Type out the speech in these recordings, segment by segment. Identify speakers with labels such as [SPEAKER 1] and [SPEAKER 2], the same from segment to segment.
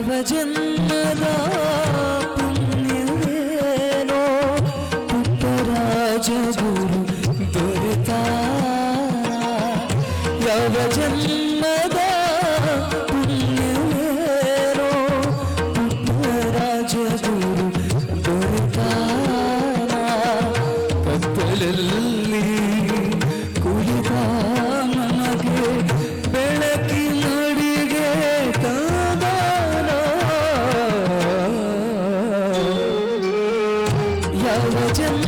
[SPEAKER 1] నవజన్మలో 天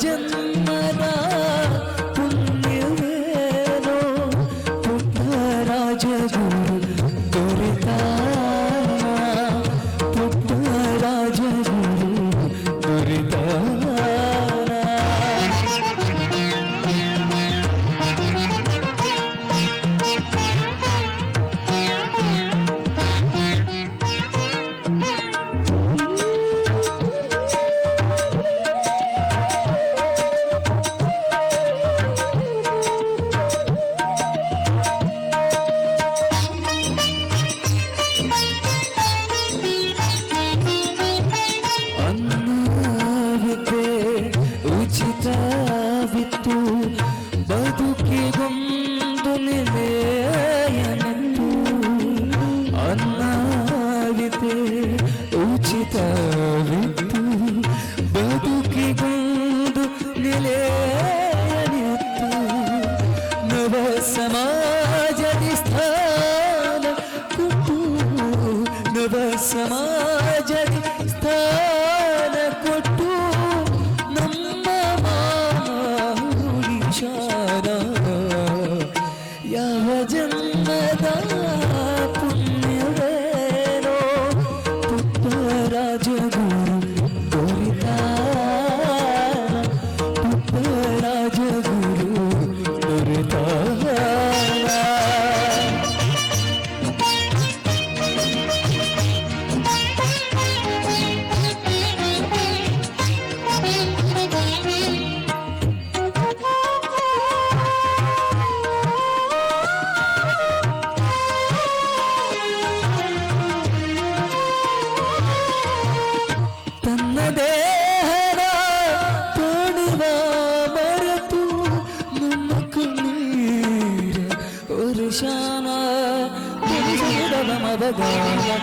[SPEAKER 1] leyenda. ಮಿಲಿಲೆಯನಂದು ಅನ್ನಾಗಿದೆ ಉಚಿತವಿದ್ದು ಬದುಕಿಗೊಂದು ನೆಲೆಯನಿತ್ತು ನವ ಸಮಾಜದಿ ಸ್ಥಾನ ಕುಟು ನವ ಸಮಾಜ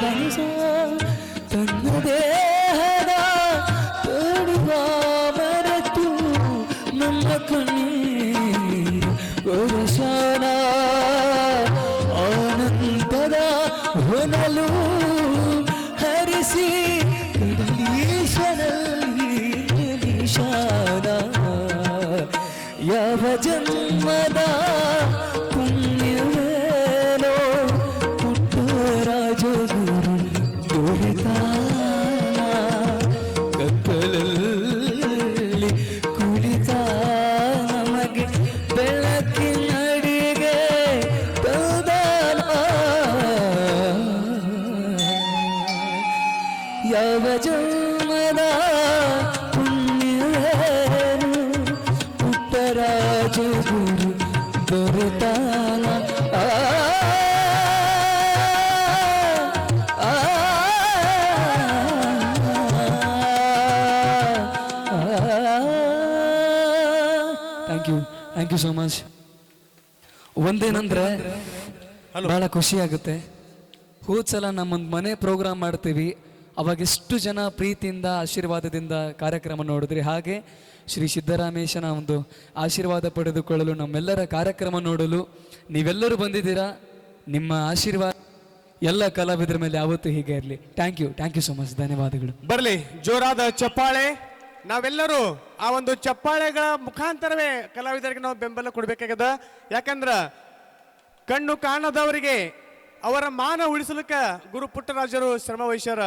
[SPEAKER 1] ಬಯಸ ತನ್ನ ದೇಹದ ತೋಡುವ ಮರೆತು ನಮ್ಮ ಕಣ್ಣೀರು ಒರಸನ ಆನಂದದ ಹೊನಲು ಹರಿಸಿ ಯಾವ ಜನ್ಮದ ಥ್ಯಾಂಕ್ ಯು ಸೋ ಮಚ್ ಒಂದೇನಂದ್ರೆ ಬಹಳ ಖುಷಿ ಆಗುತ್ತೆ. ಹೋದ್ಸಲ ನಮ್ಮೊಂದು ಮನೆ ಪ್ರೋಗ್ರಾಮ್ ಮಾಡ್ತೀವಿ. ಅವಾಗ ಎಷ್ಟು ಜನ ಪ್ರೀತಿಯಿಂದ ಆಶೀರ್ವಾದದಿಂದ ಕಾರ್ಯಕ್ರಮ ನೋಡಿದ್ರಿ. ಹಾಗೆ ಶ್ರೀ ಸಿದ್ದರಾಮೇಶನ ಒಂದು ಆಶೀರ್ವಾದ ಪಡೆದುಕೊಳ್ಳಲು ನಮ್ಮೆಲ್ಲರ ಕಾರ್ಯಕ್ರಮ ನೋಡಲು ನೀವೆಲ್ಲರೂ ಬಂದಿದ್ದೀರಾ? ನಿಮ್ಮ ಆಶೀರ್ವಾದ ಎಲ್ಲ ಕಲಾವಿದರ ಮೇಲೆ ಯಾವತ್ತೂ ಹೀಗೆ ಇರಲಿ. Thank you thank you so much ಧನ್ಯವಾದಗಳು.
[SPEAKER 2] ಬರಲಿ. ಜೋರಾದ ಚಪ್ಪಾಳೆ. ನಾವೆಲ್ಲರೂ ಆ ಒಂದು ಚಪ್ಪಾಳೆಗಳ ಮುಖಾಂತರವೇ ಕಲಾವಿದರಿಗೆ ನಾವು ಬೆಂಬಲ ಕೊಡಬೇಕಾಗ್ಯದ. ಯಾಕಂದ್ರ ಕಣ್ಣು ಕಾಣದವರಿಗೆ ಅವರ ಮಾನ ಉಳಿಸಲಿಕ್ಕೆ ಗುರು ಪುಟ್ಟರಾಜರು ಶ್ರಮ ವಹಿಸ್ಯಾರ.